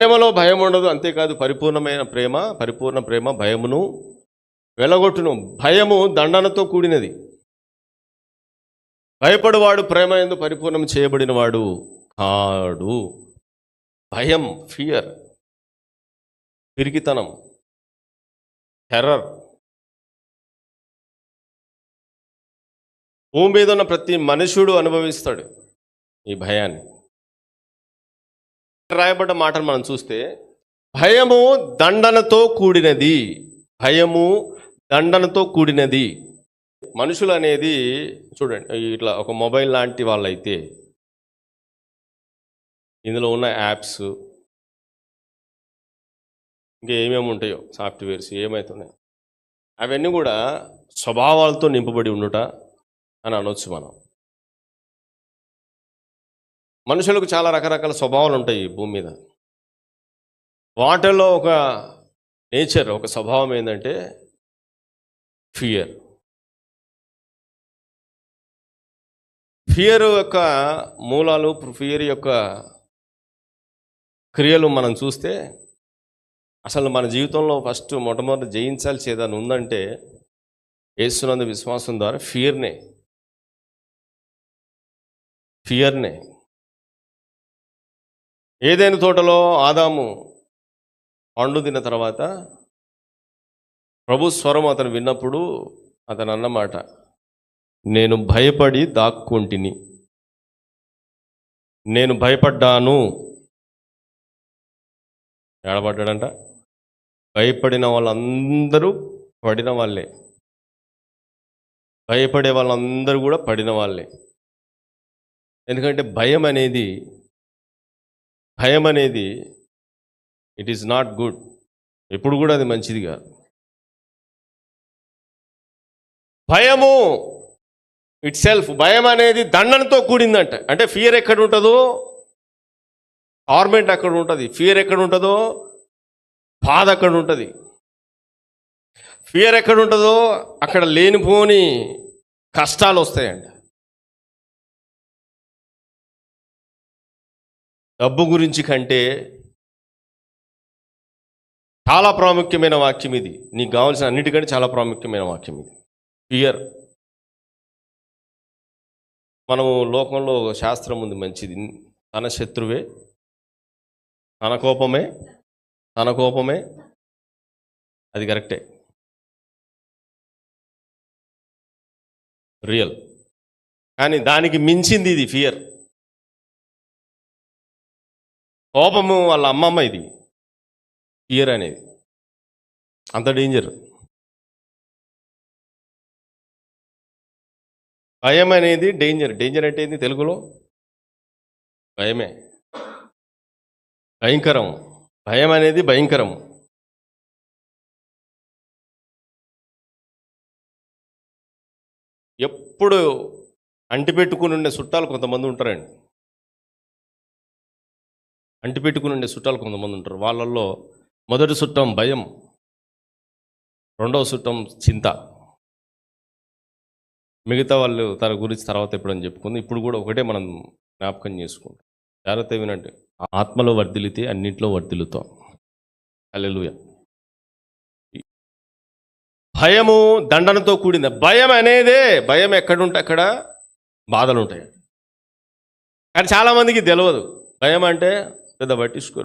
ప్రేమలో భయం ఉండదు అంతేకాదు పరిపూర్ణమైన ప్రేమ పరిపూర్ణ ప్రేమ భయమును వెలగొట్టును. భయము దండనతో కూడినది. భయపడువాడు ప్రేమ ఎందు పరిపూర్ణం చేయబడిన వాడు కాడు. భయం ఫియర్ పిరికితనం టెర్రర్ భూమి మీద ఉన్న ప్రతి మనుషుడు అనుభవిస్తాడు ఈ భయాన్ని. రాయబడ్డ మాటను మనం చూస్తే భయము దండనతో కూడినది. భయము దండనతో కూడినది. మనుషులు అనేది చూడండి ఇట్లా ఒక మొబైల్ లాంటి వాళ్ళైతే ఇందులో ఉన్న యాప్స్ ఇంకా ఏమేమి ఉంటాయో సాఫ్ట్వేర్స్ ఏమవుతున్నాయి అవన్నీ కూడా స్వభావాలతో నింపబడి ఉండుట అని అనొచ్చు మనం. మనుషులకు చాలా రకరకాల స్వభావాలు ఉంటాయి భూమి మీద. వాటిల్లో ఒక నేచర్ ఒక స్వభావం ఏంటంటే ఫియర్. ఫియర్ యొక్క మూలాలు ఫియర్ యొక్క క్రియలు మనం చూస్తే అసలు మన జీవితంలో ఫస్ట్ మొట్టమొదటి జయించాల్సి ఏదైనా ఉందంటే ఏసునందు విశ్వాసం ద్వారా ఫియర్నే. ఫియర్నే. ఏదైనా తోటలో ఆదాము పండు తిన్న తర్వాత ప్రభు స్వరం అతను విన్నప్పుడు అతను అన్నమాట నేను భయపడి దాక్కుంటిని. నేను భయపడ్డాను. ఏడబడ్డాడంట భయపడిన వాళ్ళందరూ పడిన వాళ్ళే. భయపడే వాళ్ళందరూ కూడా పడిన వాళ్ళే. ఎందుకంటే భయం అనేది భయం అనేది ఇట్ ఈస్ నాట్ గుడ్ ఎప్పుడు కూడా అది మంచిది కాదు. భయము ఇట్ సెల్ఫ్ భయం అనేది దండనతో కూడిందంట. అంటే ఫియర్ ఎక్కడ ఉంటుందో గవర్నమెంట్ అక్కడ ఉంటుంది. ఫియర్ ఎక్కడ ఉంటుందో బాధ అక్కడ ఉంటుంది. ఫియర్ ఎక్కడ ఉంటుందో అక్కడ లేనిపోని కష్టాలు వస్తాయంట. డబ్బు గురించి కంటే చాలా ప్రాముఖ్యమైన వాక్యం ఇది. నీకు కావాల్సిన అన్నిటికంటే చాలా ప్రాముఖ్యమైన వాక్యం ఇది. ఫియర్ మనము లోకంలో శాస్త్రం ఉంది మంచిది. తన శత్రువే తన కోపమే తన కోపమే. అది కరెక్టే. రియల్ కానీ దానికి మించింది ఇది ఫియర్ కోపము వాళ్ళ అమ్మమ్మ ఇది. ఇయర్ అనేది. అంత డేంజర్ భయం అనేది డేంజర్ డేంజర్ అంటే ఏంది తెలుగులో? భయమే. భయంకరం భయం అనేది భయంకరం ఎప్పుడు అంటిపెట్టుకుని ఉండే చుట్టాలు కొంతమంది ఉంటారండి. అంటిపెట్టుకుని ఉండే చుట్టాలు కొంతమంది ఉంటారు. వాళ్ళల్లో మొదటి చుట్టం భయం రెండవ చుట్టం చింత. మిగతా వాళ్ళు తన గురించి తర్వాత ఎప్పుడని చెప్పుకుంది. ఇప్పుడు కూడా ఒకటే మనం జ్ఞాపకం చేసుకుంటాం. జాగ్రత్త వినంటే ఆత్మలో వర్ధిల్లితే అన్నింటిలో వర్ధిల్లుతాం. అల్లెలుయ భయము దండనతో కూడింది భయం అనేదే. భయం ఎక్కడుంటే అక్కడ బాధలు ఉంటాయి కానీ చాలామందికి తెలియదు భయం అంటే da Vertiscura.